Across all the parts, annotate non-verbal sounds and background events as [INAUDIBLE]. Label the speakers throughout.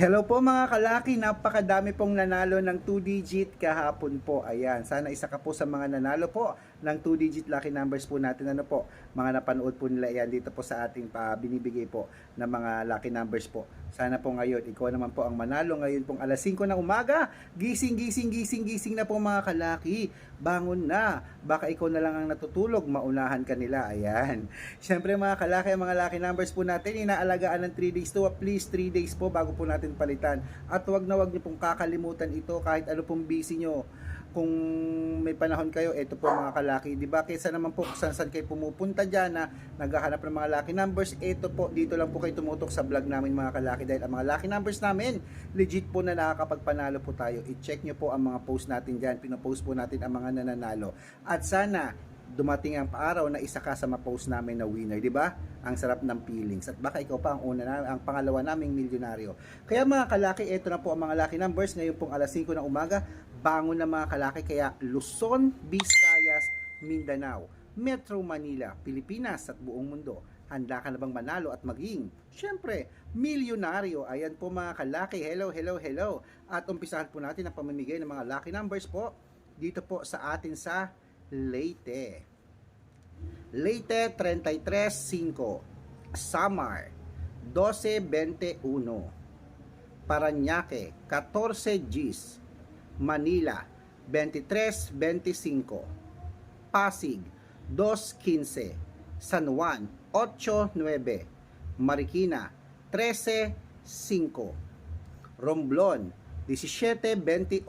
Speaker 1: Hello po mga kalaki, napakadami pong nanalo ng 2-digit kahapon po. Ayan, sana isa ka po sa mga nanalo po ng 2-digit lucky numbers po natin. Ano po, mga napanood po nila yan dito po sa ating pa binibigay po ng mga lucky numbers po. Sana po ngayon, ikaw naman po ang manalo ngayon pong alas 5 ng umaga. Gising, gising, gising, gising na po mga kalaki. Bangon na. Baka ikaw na lang ang natutulog, maunahan ka nila. Ayan. [LAUGHS] Siyempre mga kalaki, mga lucky numbers po natin, inaalagaan ng 3 days to at least 3 days po bago po natin palitan. At wag na wag niyo pong kakalimutan ito kahit ano pong busy nyo. Kung may panahon kayo, ito po mga kalaki, di ba? Kaysa naman po kung saan kayo pumupunta dyan na naghahanap ng mga lucky numbers, ito po, dito lang po kayo tumutok sa vlog namin mga kalaki dahil ang mga lucky numbers namin, legit po na nakakapagpanalo po tayo. I-check nyo po ang mga post natin dyan, pinopost po natin ang mga nananalo. At sana, dumating ang araw na isa ka sa ma-post namin na winner, di ba? Ang sarap ng feelings. At baka ikaw pa ang una na, ang pangalawa naming milyonaryo. Kaya mga kalaki, ito na po ang mga lucky numbers. Ngayon pong alas 5 ng umaga, bangon na mga kalaki. Kaya Luzon, Visayas, Mindanao, Metro Manila, Pilipinas at buong mundo. Handa ka na bang manalo at maging, syempre, milyonaryo? Ayan po mga kalaki. Hello, hello, hello. At umpisahan po natin ang pamimigay ng mga lucky numbers po dito po sa atin sa Leyte. Leyte 33.5 Samar 12.21 Paranaque 14 Gs Manila 23.25 Pasig 2.15 San Juan 8.9 Marikina 13.5 Romblon 17.28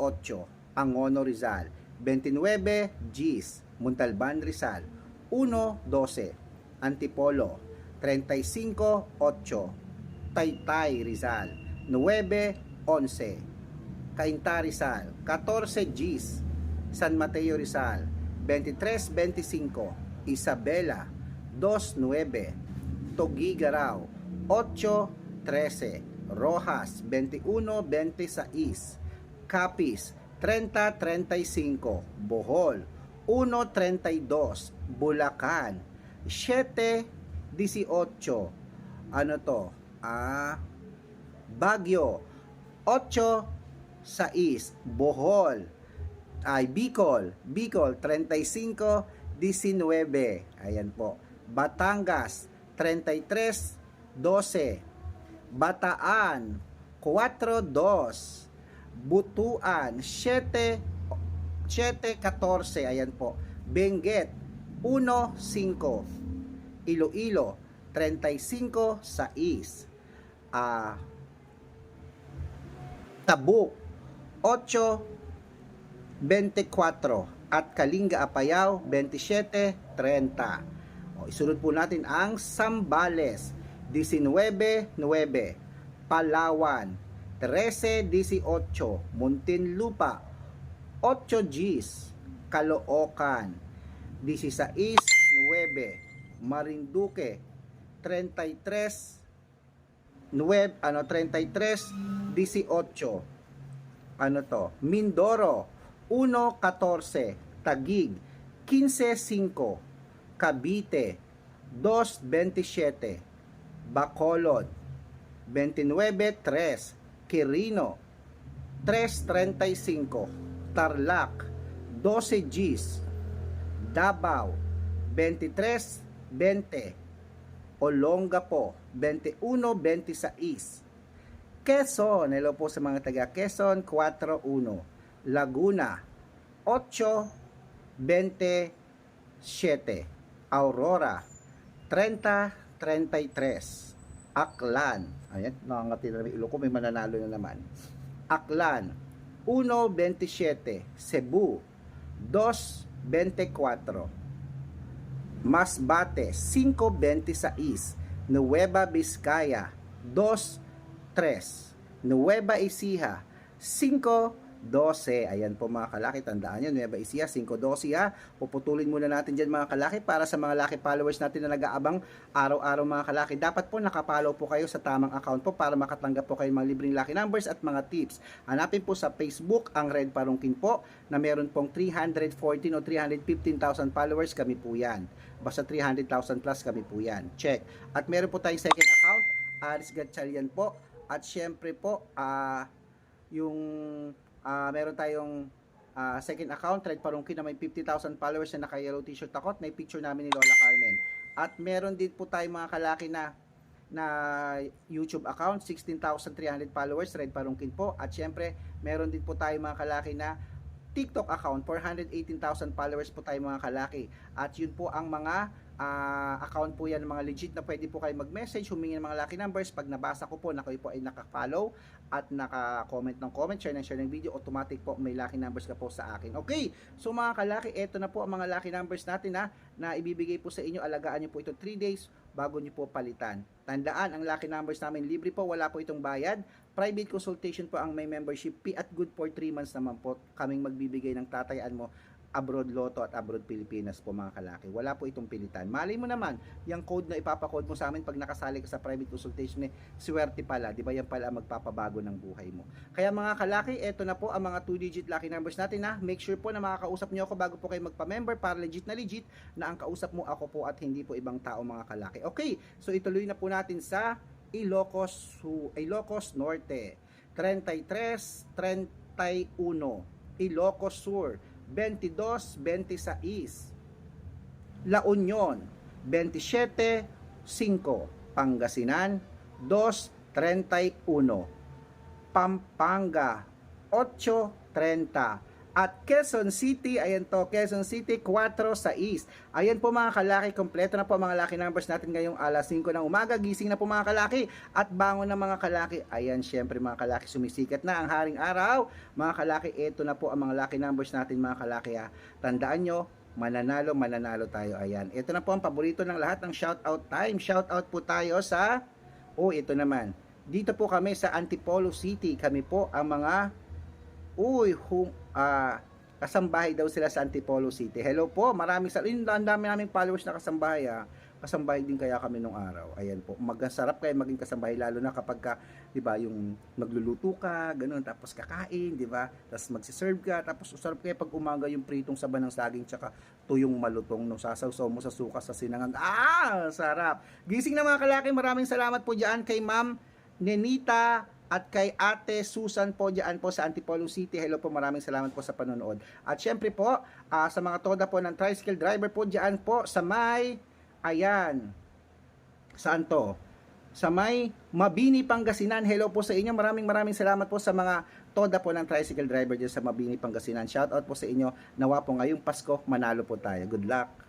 Speaker 1: Angono Rizal 29 Gs Montalban Rizal 1.12 Antipolo 35.8 Taytay Rizal 9.11 Cainta Rizal 14 Gs San Mateo Rizal 23.25 Isabela 2.9 Togigaraw 8.13 Rojas 21.26 Capiz 30.35 Bohol 1.32 Bulacan. 7.18 ano to? Ah Baguio. 8.6 Bohol. Ay Bicol. Bicol 35 19 ayan po. Batangas 33 12 Bataan 4-2 Butuan 7 7-14 ayan po. Benguet 1-5 Iloilo 35 6 ah Tabuk 8 24 at Kalinga Apayao 27 30 o, isunod po natin ang Sambales 19-9 Palawan 13-18 Muntinlupa 8 Gs Caloocan. 16-9 Marinduque 33 9 ano 33 18 ano to? Mindoro 1-14 Tagig 15-5 Cavite 2-27 Bacolod 29-3 Quirino 3.35 Tarlac 12 Gs Davao 23.20 Olongapo 21.26 Quezon, hello po sa mga taga Quezon 4.1 Laguna 8.27 Aurora 30.33 Aklan. Ayan, nakangati na may ilo ko may mananalo na naman. Aklan 1.27 Cebu 2.24 Masbate 5.26 Nueva Vizcaya 2.3 Nueva Ecija 5.12 Ayan po mga kalaki, tandaan nyo Nueva Ecija 5.12 ha? Puputulin muna natin dyan mga kalaki para sa mga laki followers natin na nag-aabang araw-araw mga kalaki. Dapat po nakapollow po kayo sa tamang account po para makatanggap po kayo ng mga libreng lucky numbers at mga tips. Hanapin po sa Facebook ang Red Parungkin po na meron pong 314 o 315,000 followers. Kami po yan. Basta 300,000 plus kami po yan. Check. At meron po tayong second account Aris Gatchalian po. At syempre po, ah yung ah, meron tayong ah, second account, Red Parungki na may 50,000 followers na naka-yellow t-shirt ako at may picture namin ni Lola Carmen. At meron din po tayong mga kalaki na na YouTube account, 16,300 followers, Red Parungkin po. At syempre, meron din po tayong mga kalaki na TikTok account, 418,000 followers po tayo mga kalaki. At yun po ang mga ah, account po yan, mga legit na pwede po kayo mag-message, humingi ng mga lucky numbers. Pag nabasa ko po na kayo po ay naka-follow at naka-comment ng comment, share ng share ng video, automatic po may lucky numbers ka po sa akin. Okay, so mga kalaki, eto na po ang mga lucky numbers natin ha, na ibibigay po sa inyo. Alagaan nyo po ito 3 days bago nyo po palitan. Tandaan, ang lucky numbers namin libre po, wala po itong bayad. Private consultation po ang may membership fee at good for 3 months naman po kaming magbibigay ng tatayaan mo abroad Lotto at abroad Pilipinas po mga kalaki. Wala po itong pilitan. Mali mo naman, yung code na ipapakode mo sa amin pag nakasali ka sa private consultation eh, swerte pala. Di ba yan pala ang magpapabago ng buhay mo. Kaya mga kalaki, eto na po ang mga 2-digit lucky numbers natin ha. Make sure po na makakausap nyo ako bago po kayo magpa-member para legit na legit na ang kausap mo ako po at hindi po ibang tao mga kalaki. Okay, so ituloy na po natin sa Ilocos, Ilocos Norte. 33, 31. Ilocos Sur. 22, 26. La Union, 27, 5. Pangasinan, 2, 31. Pampanga, 8, 30. At Quezon City, ayan to, Quezon City, 4 sa East. Ayan po mga kalaki, kompleto na po mga laki numbers natin ngayong alas 5 ng umaga. Gising na po mga kalaki at bangon na mga kalaki. Ayan, syempre mga kalaki, sumisikat na ang haring araw. Mga kalaki, ito na po ang mga laki numbers natin mga kalaki. Ha. Tandaan nyo, mananalo, mananalo tayo. Ayan, ito na po ang paborito ng lahat ng shoutout time. Shoutout po tayo sa, oh ito naman. Dito po kami sa Antipolo City. Kami po ang mga Uy, hum, ah, kasambahay daw sila sa Antipolo City. Hello po, maraming sa ang dami naming followers na kasambahay ah. Kasambahay din kaya kami nung araw. Ayan po. Magasarap kayo maging kasambahay lalo na kapag ka, 'di ba, yung magluluto ka, ganun tapos kakain, 'di ba? Tapos magsi-serve ka, tapos usarap kayo pag umaga yung pritong saba ng saging tsaka tuyong malutong no sasawsaw mo sa suka sa sinangag. Ah, sarap. Gising na mga kalaki, maraming salamat po diyan kay Ma'am Nenita at kay Ate Susan po dyan po sa Antipolo City. Hello po, maraming salamat po sa panonood. At syempre po, ah, sa mga toda po ng tricycle driver po dyan po sa may, ayan, saan to? Sa may Mabini, Pangasinan. Hello po sa inyo. Maraming maraming salamat po sa mga toda po ng tricycle driver dyan sa Mabini, Pangasinan. Shout out po sa inyo. Nawa po ngayong Pasko, manalo po tayo. Good luck.